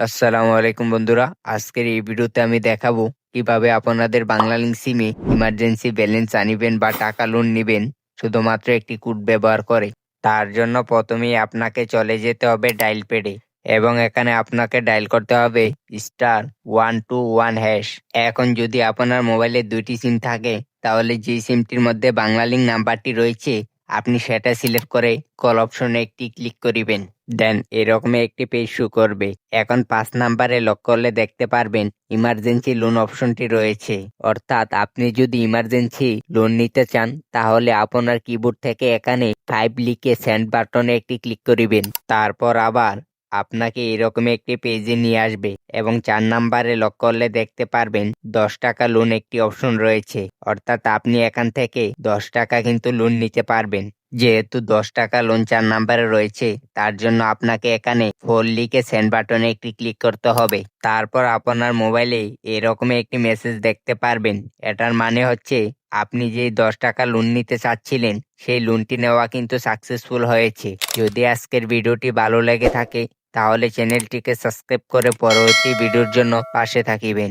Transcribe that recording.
আসসালামু আলাইকুম বন্ধুরা। আজকের এই ভিডিওতে আমি দেখাবো কীভাবে আপনাদের বাংলালিংক সিমে ইমার্জেন্সি ব্যালেন্স আনিবেন বা টাকা লোন নিবেন। শুধুমাত্র একটি কোড ব্যবহার করে। তার জন্য প্রথমেই আপনাকে চলে যেতে হবে ডাইল পেডে এবং এখানে আপনাকে ডাইল করতে হবে star one two one hash এখন যদি আপনার মোবাইলে দুইটি সিম থাকে, তাহলে যে সিমটির মধ্যে বাংলালিংক নাম্বারটি রয়েছে আপনি সেটা সিলেক্ট করে কল অপশনে একটি ক্লিক করিবেন দেন এরকম একটি পেজ শু করবে। এখন পাঁচ নাম্বারে লক করলে দেখতে পারবেন ইমার্জেন্সি লোন অপশনটি রয়েছে। অর্থাৎ আপনি যদি ইমার্জেন্সি লোন নিতে চান, তাহলে আপনার কিবোর্ড থেকে এখানে ফাইভ লিখে সেন্ড বাটনে একটি ক্লিক করিবেন। তারপর আবার আপনাকে এরকম একটি পেজে নিয়ে আসবে এবং চার নাম্বারে লক করলে দেখতে পারবেন দশ টাকা লোন একটি অপশন রয়েছে। অর্থাৎ আপনি এখান থেকে দশ টাকা কিন্তু লোন নিতে পারবেন। যেহেতু দশ টাকা লোন চার নাম্বারে রয়েছে, তার জন্য আপনাকে এখানে ফোর লিখে সেন্ড বাটনে একটি ক্লিক করতে হবে। তারপর আপনার মোবাইলে এরকম একটি মেসেজ দেখতে পারবেন। এটার মানে হচ্ছে আপনি যে দশ টাকা লোন নিতে চাচ্ছিলেন, সেই লোনটি নেওয়া কিন্তু সাকসেসফুল হয়েছে। যদি আজকের ভিডিওটি ভালো লেগে থাকে তাহলে চ্যানেলটিকে সাবস্ক্রাইব করে পরবর্তী ভিডিওর জন্য পাশে থাকিবেন।